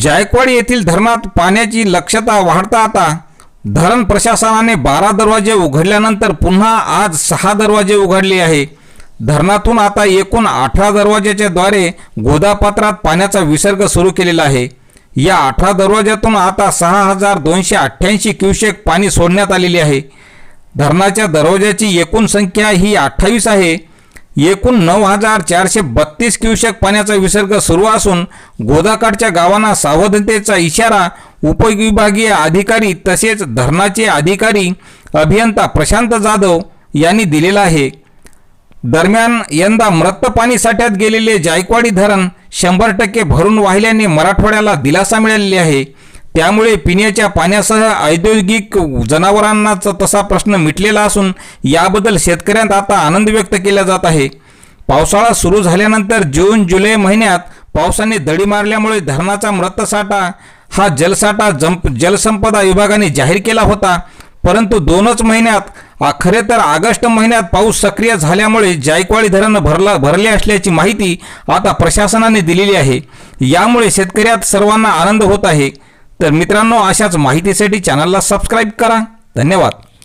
जायकवाडी येथील धरणात पाण्याची लक्षता वाढता आता धरण प्रशासनाने बारा दरवाजे उघडल्यानंतर पुन्हा आज सहा दरवाजे उघडले आहे. धरणातून आता एकूण अठरा दरवाजाच्या द्वारे गोदापात्रात पाण्याचा विसर्ग सुरू केलेला आहे. या अठरा दरवाज्यातून आता सहा हजार दोनशे अठ्ठ्याऐंशी क्युसेक पाणी सोडण्यात आलेले आहे. धरणाच्या दरवाजाची एकूण संख्या ही अठ्ठावीस आहे. एकूण नऊ हजार चारशे बत्तीस क्युसेक पाण्याचा विसर्ग सुरू असून गोदाकाठच्या गावांना सावधानतेचा इशारा उपविभागीय अधिकारी तसेच धरणाचे अधिकारी अभियंता प्रशांत जाधव यांनी दिलेला आहे. दरम्यान यंदा मृत पाणी साठ्यात गेलेले जायकवाडी धरण शंभर टक्के भरून वाहिल्याने मराठवाड्याला दिलासा मिळालेली आहे. त्यामुळे पिण्याच्या पाण्यासह औद्योगिक जनावरांनाचा तसा प्रश्न मिटलेला असून याबद्दल शेतकऱ्यांत आता आनंद व्यक्त केला जात आहे. पावसाळा सुरू झाल्यानंतर जून जुलै महिन्यात पावसाने दडी मारल्यामुळे धरणाचा मृतसाठा हा जलसाठा जंप जलसंपदा विभागाने जाहीर केला होता. परंतु दोनच महिन्यात खरे तर ऑगस्ट महिन्यात पाऊस सक्रिय झाल्यामुळे जायकवाडी धरण भरला भरले असल्याची माहिती आता प्रशासनाने दिलेली आहे. यामुळे शेतकऱ्यात सर्वांना आनंद होत आहे. तर मित्रांनो अशाच माहितीसाठी चॅनलला सबस्क्राईब करा. धन्यवाद.